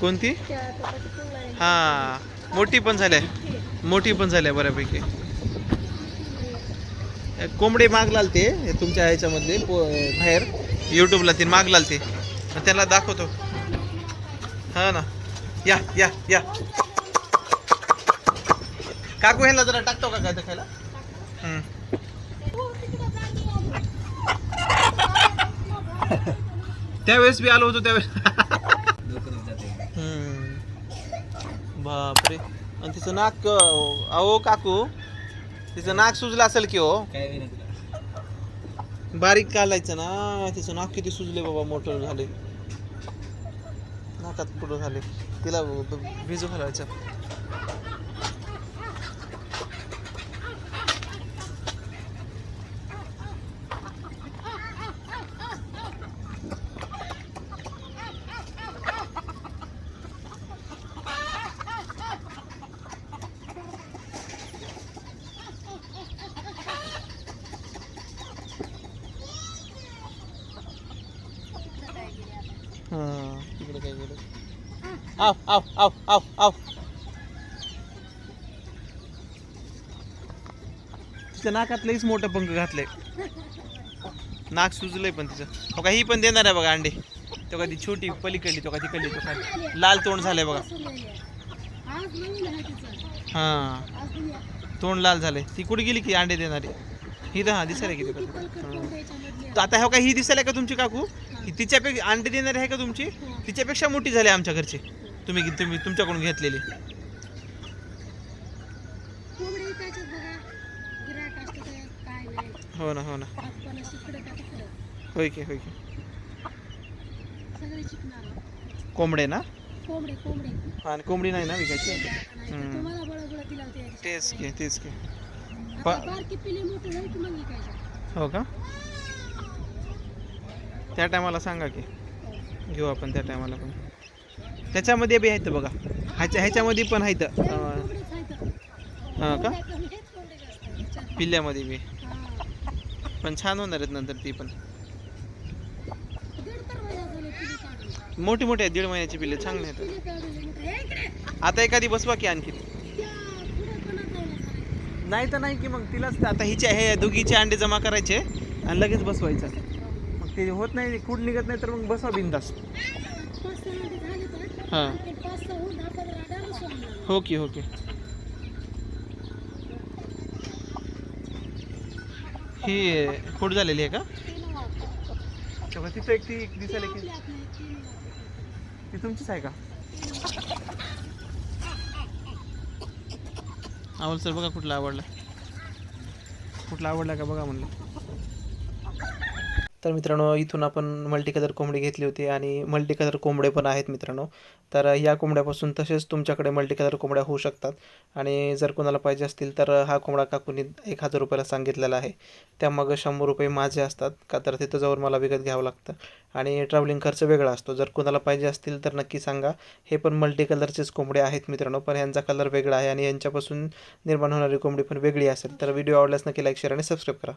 कोणती? हा. मोठी पण झाल्या. मोठी पण झाल्या बऱ्यापैकी. कोंबडे मागलाल ते तुमच्या ह्याच्यामधले बाहेर. यूट्यूबला ते मागलाल ते. त्याला दाखवतो. हा ना. या या या. काकू ह्याला जरा टाकतो का काय तर खायला हम्म. त्यावेळेस मी आलो होतो त्यावेळेस. बापरे. आणि तिचं नाक अहो काकू तिचं नाक सुजलं असेल की हो? बारीक कालायचं ना तिचं नाक किती सुजले बाबा मोठं झाले नाकात पुढं झाले तिला भिजू घालायचं. तिकडे काय गेलं आव आव आव आव आव. तिच्या नाकात लईच मोठं पंख घातलंय. नाक सुजलंय पण तिचं. हो का ही पण देणार आहे बघा अंडे. तो का ती छोटी पलीकडली तो का तिकडली तो काय लाल तोंड झालंय बघा. हां. हा तोंड लाल झालंय. ती कुठे गेली की अंडे देणारी? ही तर हा दिसायला की तर आता हो का ही दिसायला का तुमची काकू? ही तिच्यापेक्षा अंडे देणारी आहे का तुमची? तिच्यापेक्षा मोठी झाली आमच्या घरची. तुम्ही तुम्ही तुमच्याकडून घेतलेली. हो ना हो ना. का. होय की होय की. कोंबडे ना? हा, आणि कोंबडी नाही ना विकायची. तेच की तेच की. की. हो का? त्या टायमाला सांगा की. घेऊ आपण त्या टायमाला पण. त्याच्यामध्ये बी आहेत बघा. ह्याच्या ह्याच्यामध्ये पण आहेत. हां का? पिल्ल्यामध्ये बी. पण छान होणार आहेत नंतर ती पण. मोठी मोठी आहेत. दीड महिन्याची पिल्ले चांगले आहेत. आता एखादी बसवा की आणखी नाही तर नाही की मग तिलाच आता हिचे हे दोघीचे अंडे जमा करायचे आणि लगेच बसवायचं. ते होत नाही कुठ निघत नाही तर मग बसा बिंदास. हां. ओके ओके हो की हो की. ही खोड झालेली आहे का? तिथं एक ती दिसायला की ती तुमचीच आहे का? आवल सर बघा कुठला आवडला. कुठला आवडला का बघा म्हणलं. तर मित्रांनो इथून आपण मल्टी कलर कोंबडी घेतली होती आणि मल्टी कलर कोंबडे पण आहेत मित्रांनो. तर या कोंबड्यापासून तसेच तुमच्याकडे मल्टी कलर कोंबड्या होऊ शकतात. आणि जर कोणाला पाहिजे असतील तर हा कोंबडा काकूनी एक हजार रुपयाला सांगितलेला आहे. त्यामागं शंभर रुपये माझे असतात का तर तिथं जाऊन मला विकत घ्यावं लागतं. आणि ट्रॅव्हलिंग खर्च वेगळा असतो. जर कोणाला पाहिजे असतील तर नक्की सांगा. हे पण मल्टी कलरचेच कोंबडे आहेत मित्रांनो पण यांचा कलर वेगळा आहे आणि यांच्यापासून निर्माण होणारी कोंबडी पण वेगळी असेल. तर व्हिडिओ आवडल्यास नक्की लाईक शेअर आणि सबस्क्राईब करा.